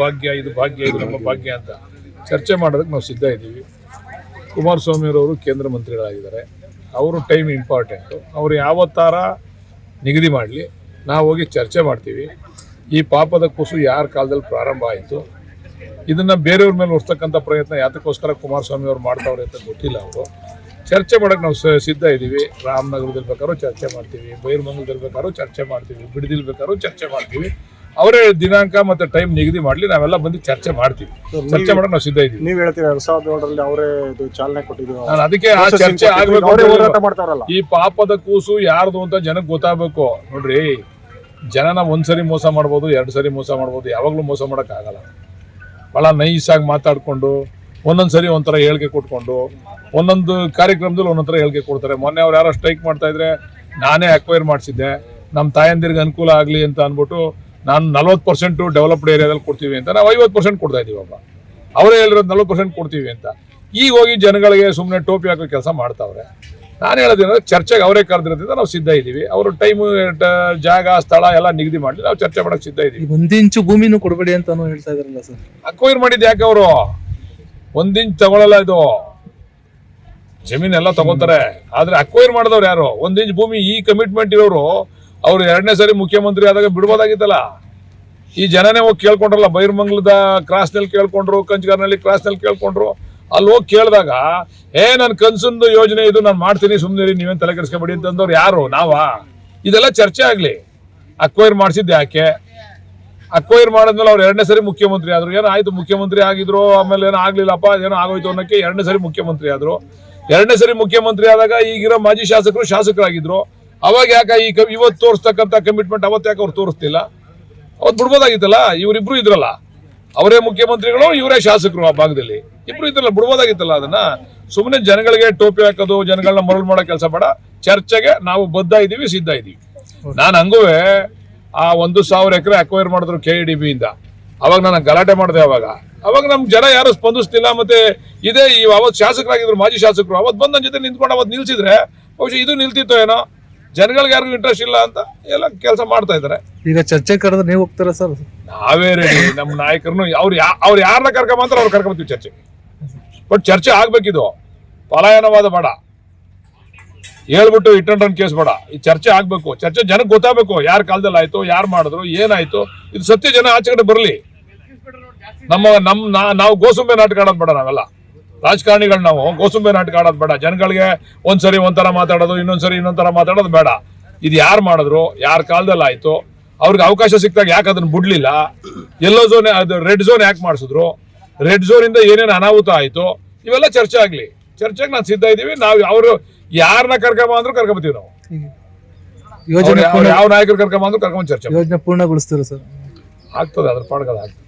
ಭಾಗ್ಯ, ಇದು ಭಾಗ್ಯ, ಇದು ನಮ್ಮ ಭಾಗ್ಯ ಅಂತ ಚರ್ಚೆ ಮಾಡೋದಕ್ಕೆ ನಾವು ಸಿದ್ಧ ಇದ್ದೀವಿ. ಕುಮಾರಸ್ವಾಮಿಯವರು ಕೇಂದ್ರ ಮಂತ್ರಿಗಳಾಗಿದ್ದಾರೆ. ಅವರು ಟೈಮ್ ಇಂಪಾರ್ಟೆಂಟು ಅವರು ಯಾವತ್ತಾರ ನಿಗದಿ ಮಾಡಲಿ. ನಾವು ಹೋಗಿ ಚರ್ಚೆ ಮಾಡ್ತೀವಿ. ಈ ಪಾಪದ ಕೂಸು ಯಾರ ಕಾಲದಲ್ಲಿ ಪ್ರಾರಂಭ ಆಯಿತು? ಇದನ್ನು ಬೇರೆಯವ್ರ ಮೇಲೆ ಹೊರ್ತಕ್ಕಂಥ ಪ್ರಯತ್ನ ಯಾತಕ್ಕೋಸ್ಕರ ಕುಮಾರಸ್ವಾಮಿ ಅವರು ಮಾಡ್ತಾವ್ರೆ ಅಂತ ಗೊತ್ತಿಲ್ಲ ಅವರು. ಚರ್ಚೆ ಮಾಡೋಕ್ಕೆ ನಾವು ಸಿದ್ಧ ಇದ್ದೀವಿ. ರಾಮನಗರದಲ್ಲಿ ಬೇಕಾದ್ರೂ ಚರ್ಚೆ ಮಾಡ್ತೀವಿ. ಬೈರ್ಮಂಗಲದಲ್ಲಿ ಬೇಕಾದ್ರೂ ಚರ್ಚೆ ಮಾಡ್ತೀವಿ. ಬಿಡದಿಲ್ ಬೇಕಾದ್ರೂ ಚರ್ಚೆ ಮಾಡ್ತೀವಿ. ಅವರೇ ದಿನಾಂಕ ಮತ್ತೆ ಟೈಮ್ ನಿಗದಿ ಮಾಡಲಿ ನಾವೆಲ್ಲ ಬಂದು ಚರ್ಚೆ ಮಾಡ್ತೀವಿ. ಚರ್ಚೆ ಮಾಡಕ್ಕೆ ನಾವು ಸಿದ್ಧ ಇದ್ದೀವಿ. ನೀವು ಎರಡ್ ಸಾವಿರದ ಏಳರಲ್ಲಿ ಅವರೇ ಇದು ಚಾಲನೆ ಕೊಟ್ಟಿದ್ರು ನಾನು ಅದಕ್ಕೆ ಆ ಚರ್ಚೆ ಆಗ್ಬೇಕು ಈ ಪಾಪದ ಕೂಸು ಯಾರ್ದು ಅಂತ ಜನಕ್ಕೆ ಗೊತ್ತಾಗಬೇಕು. ನೋಡ್ರಿ ಜನನ ಒಂದ್ಸರಿ ಮೋಸ ಮಾಡ್ಬೋದು ಎರಡು ಸರಿ ಮೋಸ ಮಾಡ್ಬೋದು ಯಾವಾಗಲೂ ಮೋಸ ಮಾಡೋಕ್ಕಾಗಲ್ಲ ಭಾಳ ನೈಸಾಗಿ ಮಾತಾಡಿಕೊಂಡು ಒಂದೊಂದು ಸರಿ ಒಂಥರ ಹೇಳಿಕೆ ಕೊಟ್ಕೊಂಡು ಒಂದೊಂದು ಕಾರ್ಯಕ್ರಮದಲ್ಲಿ ಒಂದೊಂದು ಥರ ಹೇಳಿಕೆ ಕೊಡ್ತಾರೆ. ಮೊನ್ನೆ ಅವ್ರು ಯಾರೋ ಸ್ಟ್ರೈಕ್ ಮಾಡ್ತಾ ಇದ್ರೆ ನಾನೇ ಅಕ್ವೈರ್ ಮಾಡಿಸಿದ್ದೆ. ನಮ್ಮ ತಾಯಂದಿರಿಗೆ ಅನುಕೂಲ ಆಗಲಿ ಅಂತ ಅಂದ್ಬಿಟ್ಟು ನಾನು ನಲ್ವತ್ತು ಪರ್ಸೆಂಟು ಡೆವಲಪ್ಡ್ ಏರಿಯಾದಲ್ಲಿ ಕೊಡ್ತೀವಿ ಅಂತ ನಾವು ಐವತ್ತು ಪರ್ಸೆಂಟ್ ಕೊಡ್ತಾ ಇದ್ದೀವಪ್ಪ ಅವರೇ ಹೇಳಿರೋದು ನಲ್ವತ್ತು ಪರ್ಸೆಂಟ್ ಕೊಡ್ತೀವಿ ಅಂತ. ಈಗ ಹೋಗಿ ಜನಗಳಿಗೆ ಸುಮ್ಮನೆ ಟೋಪಿ ಹಾಕೋ ಕೆಲಸ ಮಾಡ್ತಾವ್ರೆ. ನಾನು ಹೇಳೋದೇನಂದ್ರೆ ಚರ್ಚೆಗೆ ಅವರೇ ಕರೆದಿರೋದ್ರಿಂದ ನಾವು ಸಿದ್ಧ ಇದ್ದೀವಿ. ಅವರು ಟೈಮು ಜಾಗ ಸ್ಥಳ ಎಲ್ಲ ನಿಗದಿ ಮಾಡಲಿ ನಾವು ಚರ್ಚೆ ಮಾಡೋಕ್ಕೆ ಸಿದ್ಧ ಇದ್ದೀವಿ. ಒಂದಿಂಚು ಭೂಮಿನೂ ಕೊಡಬೇಡಿ ಅಂತ ಹೇಳ್ತಾ ಇದ್ರಲ್ಲ ಸರ್. ಅಕ್ವೈರ್ ಮಾಡಿದ್ದು ಯಾಕೆ ಅವರು? ಒಂದಿಂಚು ತಗೊಳ್ಳಲ್ಲ ಇದು. ಜಮೀನೆಲ್ಲ ತಗೋತಾರೆ. ಆದ್ರೆ ಅಕ್ವೈರ್ ಮಾಡಿದವ್ರು ಯಾರು? ಒಂದಿಂಚು ಇಂಚ್ ಭೂಮಿ ಈ ಕಮಿಟ್ಮೆಂಟ್ ಇರೋರು ಅವ್ರು ಎರಡನೇ ಸಾರಿ ಮುಖ್ಯಮಂತ್ರಿ ಆದಾಗ ಬಿಡ್ಬೋದಾಗಿತ್ತಲ್ಲ? ಈ ಜನನೇ ಹೋಗಿ ಕೇಳ್ಕೊಂಡ್ರಲ್ಲ ಬೈರ್ಮಂಗ್ಲದ ಕ್ರಾಸ್ನಲ್ಲಿ ಕೇಳ್ಕೊಂಡ್ರು ಕಂಚಗಾರ್ನಲ್ಲಿ ಕ್ರಾಸ್ನಲ್ಲಿ ಕೇಳ್ಕೊಂಡ್ರು. ಅಲ್ಲಿ ಹೋಗಿ ಕೇಳಿದಾಗ, ಏ ನನ್ನ ಕನ್ಸಂದು ಯೋಜನೆ ಇದು, ನಾನು ಮಾಡ್ತೀನಿ ಸುಮ್ಮನೆ ನೀವೇನು ತಲೆ ಕೆಡಿಸ್ಕೊಬೇಡಿ ಅಂತಂದವ್ರು ಯಾರು? ನಾವಾ? ಇದೆಲ್ಲ ಚರ್ಚೆ ಆಗಲಿ. ಅಕ್ವೈರ್ ಮಾಡಿಸಿದ್ದು ಯಾಕೆ? ಅಕ್ವೈರ್ ಮಾಡಿದ್ಮೇಲೆ ಅವ್ರು ಎರಡನೇ ಸರಿ ಮುಖ್ಯಮಂತ್ರಿ ಆದ್ರು. ಏನೋ ಆಯ್ತು, ಮುಖ್ಯಮಂತ್ರಿ ಆಗಿದ್ರು, ಆಮೇಲೆ ಏನೋ ಆಗಲಿಲ್ಲಪ್ಪ, ಏನೋ ಆಗೋಯ್ತು ಅನ್ನೋಕ್ಕೆ ಎರಡನೇ ಸರಿ ಮುಖ್ಯಮಂತ್ರಿ ಆದ್ರು. ಎರಡನೇ ಸರಿ ಮುಖ್ಯಮಂತ್ರಿ ಆದಾಗ ಈಗಿರೋ ಮಾಜಿ ಶಾಸಕರು ಶಾಸಕರಾಗಿದ್ರು. ಅವಾಗ ಯಾಕೆ ಈ ಇವತ್ತು ತೋರಿಸ್ತಕ್ಕಂಥ ಕಮಿಟ್ಮೆಂಟ್ ಅವತ್ತು ಯಾಕೆ ಅವ್ರು ತೋರಿಸ್ತಿಲ್ಲ? ಅವತ್ತು ಬಿಡ್ಬೋದಾಗಿತ್ತಲ್ಲ? ಇವರಿಬ್ರು ಇದ್ರಲ್ಲ. ಅವರೇ ಮುಖ್ಯಮಂತ್ರಿಗಳು, ಇವರೇ ಶಾಸಕರು ಆ ಭಾಗದಲ್ಲಿ. ಇಬ್ರು ಇದ್ರಲ್ಲ, ಬಿಡ್ಬೋದಾಗಿತ್ತಲ್ಲ ಅದನ್ನ? ಸುಮ್ಮನೆ ಜನಗಳಿಗೆ ಟೋಪಿ ಹಾಕೋದು, ಜನಗಳನ್ನ ಮರಳು ಮಾಡೋ ಕೆಲಸ ಬೇಡ. ಚರ್ಚೆಗೆ ನಾವು ಬದ್ಧ ಇದ್ದೀವಿ ಸಿದ್ಧ ಇದ್ದೀವಿ ನಾನು ಹಂಗೂ ಆ ಒಂದು ಸಾವಿರ ಎಕರೆ ಅಕ್ವೈರ್ ಮಾಡಿದ್ರು ಕೆ ಇ ಡಿ ಬಿಯಿಂದ ಅವಾಗ ನಾನು ಗಲಾಟೆ ಮಾಡಿದೆ ಅವಾಗ. ಅವಾಗ ನಮ್ ಜನ ಯಾರು ಸ್ಪಂದಿಸ್ತಿಲ್ಲ ಮತ್ತೆ ಇದೇ ಈ ಅವತ್ತು ಶಾಸಕರಾಗಿದ್ರು ಮಾಜಿ ಶಾಸಕರು ಅವತ್ತು ಬಂದು ನನ್ನ ಜೊತೆ ನಿಂತ್ಕೊಂಡು ಅವತ್ತು ನಿಲ್ಸಿದ್ರೆ, ಬಹುಶಃ ಇದು ನಿಲ್ತಿತ್ತೋ ಏನೋ? ಜನಗಳಿಗೆ ಯಾರಿಗೂ ಇಂಟ್ರೆಸ್ಟ್ ಇಲ್ಲ ಅಂತ ಎಲ್ಲ ಕೆಲಸ ಮಾಡ್ತಾ ಇದ್ದಾರೆ. ಈಗ ಚರ್ಚೆ ಕರೆದ್ರೆ ನೀವು ಹೋಗ್ತಾರ ಸರ್? ನಾವೇ ರೆಡಿ ನಮ್ಮ ನಾಯಕರನ್ನು ಅವ್ರು ಯಾ ಅವ್ರು ಯಾರನ್ನ ಕರ್ಕೊಂಬಂತಾರೆ ಅವ್ರು ಕರ್ಕೊಂಬತ್ತೀವಿ ಚರ್ಚೆಗೆ. ಬಟ್ ಚರ್ಚೆ ಆಗ್ಬೇಕಿದು. ಪಲಾಯನವಾದ ಬೇಡ. ಹೇಳ್ಬಿಟ್ಟು ಇಟ್ಟಂಡ್ ರನ್ ಕೇಸ್ ಬೇಡ. ಈ ಚರ್ಚೆ ಆಗ್ಬೇಕು. ಚರ್ಚೆ ಜನಕ್ಕೆ ಗೊತ್ತಾಗಬೇಕು. ಯಾರ ಕಾಲದಲ್ಲಿ ಆಯ್ತು ಯಾರು ಮಾಡಿದ್ರು ಏನಾಯ್ತು. ಇದು ಸತ್ಯ ಜನ ಆಚೆ ಕಡೆ ಬರಲಿ. ನಮ್ಮ ನಮ್ಮ ನಾವು ಗೋಸುಂಬೆ ನಾಟಕ ಆಡೋದು ಬೇಡ ನಾವೆಲ್ಲ. ರಾಜಕಾರಣಿಗಳು ನಾವು ಗೋಸುಂಬೆ ನಾಟಕ ಆಡೋದು ಬೇಡ. ಜನಗಳಿಗೆ ಒಂದ್ಸರಿ ಒಂಥರ ಮಾತಾಡೋದು ಇನ್ನೊಂದ್ಸರಿ ಇನ್ನೊಂಥರ ಮಾತಾಡೋದು ಬೇಡ. ಇದು ಯಾರು ಮಾಡಿದ್ರು ಯಾರ ಕಾಲದಲ್ಲಿ ಆಯಿತು ಅವ್ರಿಗೆ ಅವಕಾಶ ಸಿಕ್ಕಾಗ ಯಾಕೆ ಅದನ್ನ ಬಿಡಲಿಲ್ಲ? ಎಲ್ಲೋ ಝೋನ್ ಅದು ರೆಡ್ ಝೋನ್ ಯಾಕೆ ಮಾಡಿಸಿದ್ರು? ರೆಡ್ ಝೋನಿಂದ ಇಂದ ಏನೇನು ಅನಾಹುತ ಆಯಿತು? ಇವೆಲ್ಲ ಚರ್ಚೆ ಆಗಲಿ. ಚರ್ಚೆಗೆ ನಾನು ಸಿದ್ಧ ಇದ್ದೀವಿ. ನಾವು ಅವರು ಯಾರನ್ನ ಕರ್ಕೊಂಬ ಅಂದ್ರೂ ಕರ್ಕೊಂಬತ್ತೀವಿ ನಾವು. ಯೋಜನೆ ಯಾವ ನಾಯಕರು ಕರ್ಕೊಂಬ ಅಂದ್ರೂ ಕರ್ಕೊಂಡ್ ಚರ್ಚೆ. ಯೋಜನೆ ಪೂರ್ಣಗೊಳಿಸ್ತೀರ ಸರ್? ಆಗ್ತದೆ ಅದ್ರ ಪಾಡ್ಗದ ಆಗ್ತದೆ.